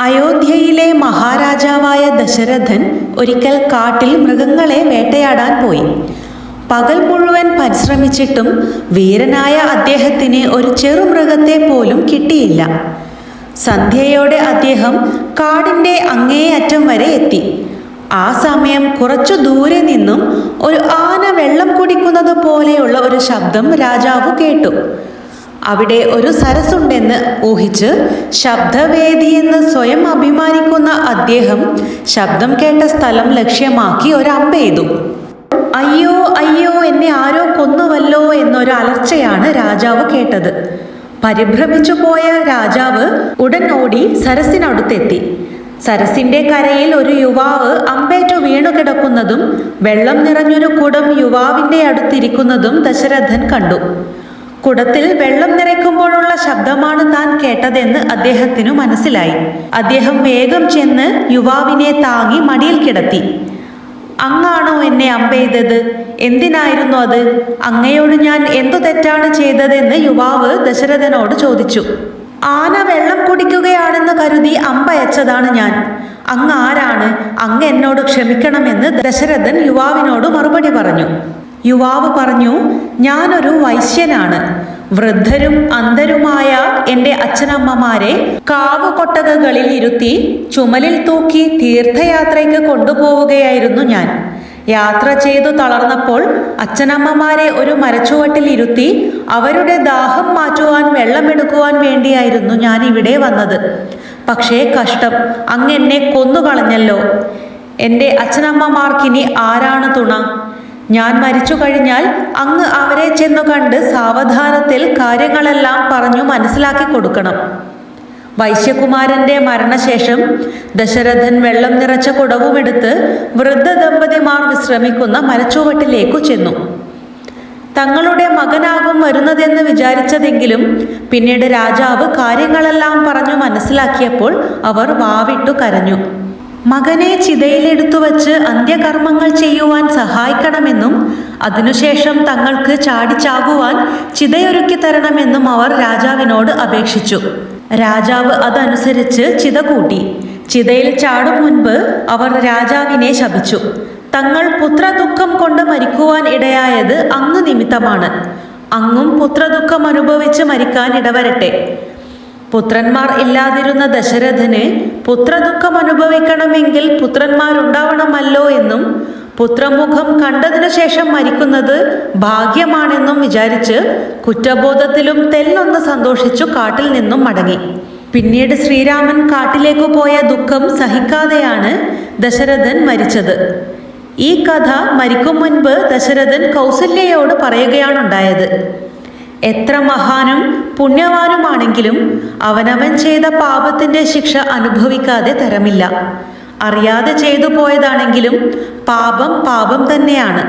അയോധ്യയിലെ മഹാരാജാവായ ദശരഥൻ ഒരിക്കൽ കാട്ടിൽ മൃഗങ്ങളെ വേട്ടയാടാൻ പോയി. പകൽ മുഴുവൻ പരിശ്രമിച്ചിട്ടും വീരനായ അദ്ദേഹത്തിന് ഒരു ചെറുമൃഗത്തെ പോലും കിട്ടിയില്ല. സന്ധ്യയോടെ അദ്ദേഹം കാടിന്റെ അങ്ങേയറ്റം വരെ എത്തി. ആ സമയം കുറച്ചു ദൂരെ നിന്നും ഒരു ആന വെള്ളം കുടിക്കുന്നത് പോലെയുള്ള ഒരു ശബ്ദം രാജാവ് കേട്ടു. അവിടെ ഒരു സരസുണ്ടെന്ന് ഊഹിച്ച് ശബ്ദവേദിയെന്ന് സ്വയം അഭിമാനിക്കുന്ന അദ്ദേഹം ശബ്ദം കേട്ട സ്ഥലം ലക്ഷ്യമാക്കി ഒരമ്പെയ്തു. അയ്യോ അയ്യോ എന്നെ ആരോ കൊന്നുവല്ലോ എന്നൊരു അലർച്ചയാണ് രാജാവ് കേട്ടത്. പരിഭ്രമിച്ചു പോയ രാജാവ് ഉടൻ ഓടി സരസിനടുത്തെത്തി സരസിന്റെ കരയിൽ ഒരു യുവാവ് അമ്പേറ്റു വീണു കിടക്കുന്നതും വെള്ളം നിറഞ്ഞൊരു കുടം യുവാവിന്റെ അടുത്തിരിക്കുന്നതും ദശരഥൻ കണ്ടു. കുടത്തിൽ വെള്ളം നിറയ്ക്കുമ്പോഴുള്ള ശബ്ദമാണ് താൻ കേട്ടതെന്ന് അദ്ദേഹത്തിനു മനസ്സിലായി. അദ്ദേഹം വേഗം ചെന്ന് യുവാവിനെ താങ്ങി മടിയിൽ കിടത്തി. അങ്ങാണോ എന്നെ അമ്പെയ്തത്? എന്തിനായിരുന്നു അത്? അങ്ങയോട് ഞാൻ എന്തു തെറ്റാണ് ചെയ്തതെന്ന് യുവാവ് ദശരഥനോട് ചോദിച്ചു. ആന വെള്ളം കുടിക്കുകയാണെന്ന് കരുതി അമ്പയച്ചതാണ് ഞാൻ. അങ്ങ് ആരാണ്? അങ്ങ് എന്നോട് ക്ഷമിക്കണമെന്ന് ദശരഥൻ യുവാവിനോട് മറുപടി പറഞ്ഞു. യുവാവ് പറഞ്ഞു ഞാനൊരു വൈശ്യനാണ്. വൃദ്ധരും അന്ധരുമായ എന്റെ അച്ഛനമ്മമാരെ കാവ് കൊട്ടകകളിൽ ഇരുത്തി ചുമലിൽ തൂക്കി തീർത്ഥയാത്രയ്ക്ക് കൊണ്ടുപോവുകയായിരുന്നു ഞാൻ. യാത്ര ചെയ്തു തളർന്നപ്പോൾ അച്ഛനമ്മമാരെ ഒരു മരച്ചുവട്ടിൽ ഇരുത്തി അവരുടെ ദാഹം മാറ്റുവാൻ വെള്ളമെടുക്കുവാൻ വേണ്ടിയായിരുന്നു ഞാൻ ഇവിടെ വന്നത്. പക്ഷേ കഷ്ടം അങ്ങ് എന്നെ കൊന്നുകളഞ്ഞല്ലോ. എന്റെ അച്ഛനമ്മമാർക്കിനി ആരാണ് തുണ? ഞാൻ മരിച്ചു കഴിഞ്ഞാൽ അങ്ങ് അവരെ ചെന്നു കണ്ട് സാവധാനത്തിൽ കാര്യങ്ങളെല്ലാം പറഞ്ഞു മനസ്സിലാക്കി കൊടുക്കണം. വൈശ്യകുമാരന്റെ മരണശേഷം ദശരഥൻ വെള്ളം നിറച്ച കുടവുമെടുത്ത് വൃദ്ധ ദമ്പതിമാർ വിശ്രമിക്കുന്ന മരച്ചുവട്ടിലേക്കു ചെന്നു. തങ്ങളുടെ മകനാകും വരുന്നതെന്ന് വിചാരിച്ചതെങ്കിലും പിന്നീട് രാജാവ് കാര്യങ്ങളെല്ലാം പറഞ്ഞു മനസ്സിലാക്കിയപ്പോൾ അവർ വാവിട്ടു കരഞ്ഞു. മകനെ ചിതയിലെടുത്തു വച്ച് അന്ത്യകർമ്മങ്ങൾ ചെയ്യുവാൻ സഹായിക്കണമെന്നും അതിനുശേഷം തങ്ങൾക്ക് ചാടിച്ചാകുവാൻ ചിതയൊരുക്കി തരണമെന്നും അവർ രാജാവിനോട് അപേക്ഷിച്ചു. രാജാവ് അതനുസരിച്ച് ചിത കൂട്ടി. ചിതയിൽ ചാടും മുൻപ് അവർ രാജാവിനെ ശപിച്ചു. തങ്ങൾ പുത്രദുഃഖം കൊണ്ട് മരിക്കുവാൻ ഇടയായത് അങ്ങ് നിമിത്തമാണ്. അങ്ങും പുത്രദുഃഖം അനുഭവിച്ച് മരിക്കാൻ ഇടവരട്ടെ. പുത്രന്മാർ ഇല്ലാതിരുന്ന ദശരഥന് പുത്രദുഃഖം അനുഭവിക്കണമെങ്കിൽ പുത്രന്മാരുണ്ടാവണമല്ലോ എന്നും പുത്രമുഖം കണ്ടതിനു ശേഷം മരിക്കുന്നത് ഭാഗ്യമാണെന്നും വിചാരിച്ച് കുറ്റബോധത്തിലും തെല്ലൊന്ന് സന്തോഷിച്ചു കാട്ടിൽ നിന്നും മടങ്ങി. പിന്നീട് ശ്രീരാമൻ കാട്ടിലേക്ക് പോയ ദുഃഖം സഹിക്കാതെയാണ് ദശരഥൻ മരിച്ചത്. ഈ കഥ മരിക്കും മുൻപ് ദശരഥൻ കൗസല്യയോട് പറയുകയാണുണ്ടായത്. എത്ര മഹാനും പുണ്യവാനുമാണെങ്കിലും അവനവൻ ചെയ്ത പാപത്തിന്റെ ശിക്ഷ അനുഭവിക്കാതെ തരമില്ല. അറിയാതെ ചെയ്തു പോയതാണെങ്കിലും പാപം പാപം തന്നെയാണ്.